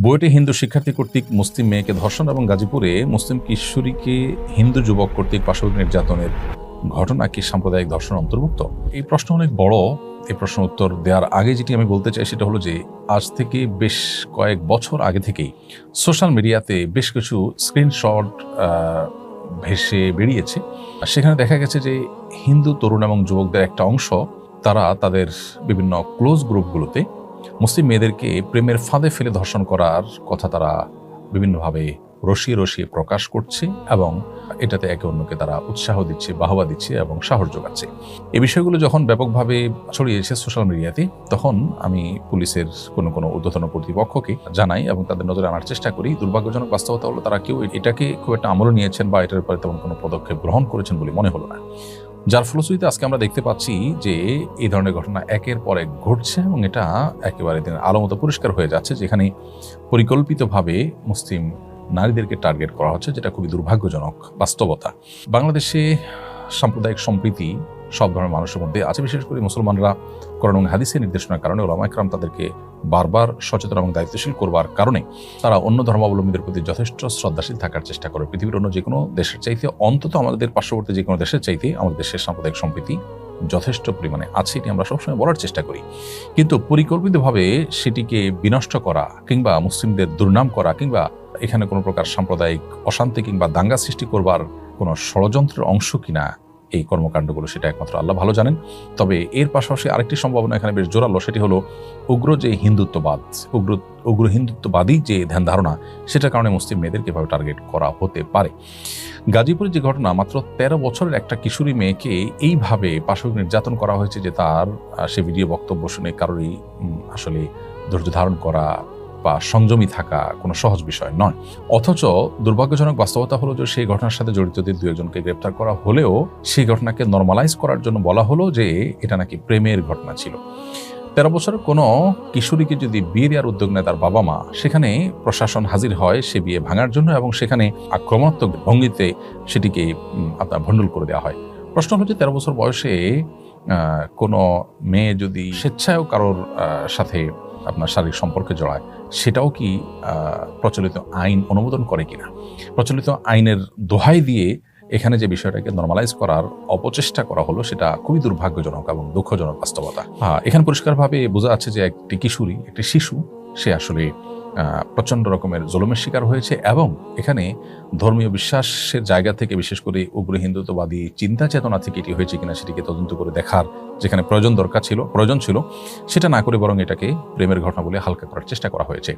বুয়েটে হিন্দু শিক্ষার্থী কর্তৃক মুসলিম মেয়েকে ধর্ষণ এবং গাজীপুরে মুসলিম কিশোরীকে হিন্দু যুবক কর্তৃক পাশবিক নির্যাতনের ঘটনা কি সাম্প্রদায়িক ধর্ষণ অন্তর্ভুক্ত? এই প্রশ্ন অনেক বড়। এই প্রশ্ন উত্তর দেওয়ার আগে যেটি আমি বলতে চাই সেটা হলো যে, আজ থেকে বেশ কয়েক বছর আগে থেকেই সোশ্যাল মিডিয়াতে বেশ কিছু স্ক্রিনশট ভেসে বেরিয়েছে। সেখানে দেখা গেছে যে, হিন্দু, তরুণ এবং যুবকদের একটা অংশ, তারা তাদের বিভিন্ন ক্লোজ গ্রুপগুলোতে মুসলিম মেয়েদেরকে প্রেমের ফাঁদে ফেলে ধর্ষণ করার কথা তারা বিভিন্নভাবে রসিয়ে রসিয়ে প্রকাশ করছে এবং এটাতে একে অন্যকে তারা উৎসাহ দিচ্ছে, বাহবা দিচ্ছে এবং সাহস যোগাচ্ছে। এই বিষয়গুলো যখন ব্যাপকভাবে ছড়িয়েছে সোশ্যাল মিডিয়াতে, তখন আমি পুলিশের কোনো কোনো ঊর্ধ্বতন কর্তৃপক্ষকে জানাই এবং তাদের নজরে আনার চেষ্টা করি। দুর্ভাগ্যজনক বাস্তবতা হলো তারা কেউ এটাকে খুব একটা আমল নিয়েছেন বা এটার ব্যাপারে তেমন কোনো পদক্ষেপ গ্রহণ করেছেন বলে মনে হলো না। যার ফলশ্রুতিতে আজকে আমরা দেখতে পাচ্ছি যে এই ধরনের ঘটনা একের পর এক ঘটছে এবং এটা একেবারে দিন আলো মতো পরিষ্কার হয়ে যাচ্ছে, যেখানে পরিকল্পিতভাবে মুসলিম নারীদেরকে টার্গেট করা হচ্ছে, যেটা খুবই দুর্ভাগ্যজনক বাস্তবতা। বাংলাদেশে সাম্প্রদায়িক সম্প্রীতি সব ধরনের মানুষের মধ্যে আছে। বিশেষ করে মুসলমানরা করণ হাদিসের নির্দেশনার কারণে ওলামা একরাম তাদেরকে বারবার সচেতন এবং দায়িত্বশীল করবার কারণে তারা অন্য ধর্মাবলম্বীদের প্রতি যথেষ্ট শ্রদ্ধাশীল থাকার চেষ্টা করে। পৃথিবীর অন্য যে কোনো দেশের চাইতে অন্তত আমাদের পার্শ্ববর্তী যে কোনো দেশের চাইতে আমাদের দেশের সাম্প্রদায়িক সম্প্রীতি যথেষ্ট পরিমাণে আছে, এটি আমরা সবসময় বলার চেষ্টা করি। কিন্তু পরিকল্পিতভাবে সেটিকে বিনষ্ট করা কিংবা মুসলিমদের দুর্নাম করা কিংবা এখানে কোনো প্রকার সাম্প্রদায়িক অশান্তি কিংবা দাঙ্গা সৃষ্টি করবার কোনো ষড়যন্ত্রের অংশ কিনা এই কর্মকাণ্ডগুলো সেটা একমাত্র আল্লাহ ভালো জানেন। তবে এর পাশাপাশি আরেকটি সম্ভাবনা এখানে বেশ জোরালো, সেটি হলো উগ্র যে হিন্দুত্ববাদ, উগ্র উগ্র হিন্দুত্ববাদী যে ধ্যান ধারণা, সেটার কারণে মুসলিম মেয়েদেরকে এভাবে টার্গেট করা হতে পারে? গাজীপুরের যে ঘটনা, মাত্র তেরো বছরের একটা কিশোরী মেয়েকে এইভাবে পাশবিক নির্যাতন করা হয়েছে যে তার সে ভিডিও বক্তব্য শুনে কারোরই আসলে ধৈর্য ধারণ করা বা সংযমী থাকা কোনো সহজ বিষয় নয়। অথচ দুর্ভাগ্যজনক বাস্তবতা হলো যে সেই ঘটনার সাথে জড়িতদের দু একজনকে গ্রেপ্তার করা হলেও সেই ঘটনাকে নর্মালাইজ করার জন্য বলা হলো যে এটা নাকি প্রেমের ঘটনা ছিল। তেরো বছরের কোনো কিশোরীকে যদি বিয়ে দেওয়ার উদ্যোগ নেয় তার বাবা মা সেখানে প্রশাসন হাজির হয় সে বিয়ে ভাঙার জন্য এবং সেখানে আক্রমণাত্মক ভঙ্গিতে সেটিকে আপনার ভণ্ডুল করে দেওয়া হয়। প্রশ্ন হচ্ছে তেরো বছর বয়সে কোনো মেয়ে যদি স্বেচ্ছায়ও কারোর সাথে আপনার শারীরিক সম্পর্কে জড়ায়, সেটাও কি প্রচলিত আইন অনুমোদন করে কিনা? প্রচলিত আইনের দোহাই দিয়ে এখানে যে বিষয়টাকে নর্মালাইজ করার অপচেষ্টা করা হলো, সেটা খুবই দুর্ভাগ্যজনক এবং দুঃখজনক বাস্তবতা। এখানে পরিষ্কারভাবে বোঝা যাচ্ছে যে একটি কিশোরী, একটি শিশু, সে আসলে প্রচণ্ড রকমের জলমের শিকার হয়েছে এবং এখানে ধর্মীয় বিশ্বাসের জায়গা থেকে বিশেষ করে উগ্র হিন্দুত্ববাদী চিন্তা চেতনা থেকে এটি হয়েছে কিনা সেটিকে তদন্ত করে দেখার যেখানে প্রয়োজন দরকার ছিল, প্রয়োজন ছিল, সেটা না করে বরং এটাকে প্রেমের ঘটনা বলে হালকা করার চেষ্টা করা হয়েছে।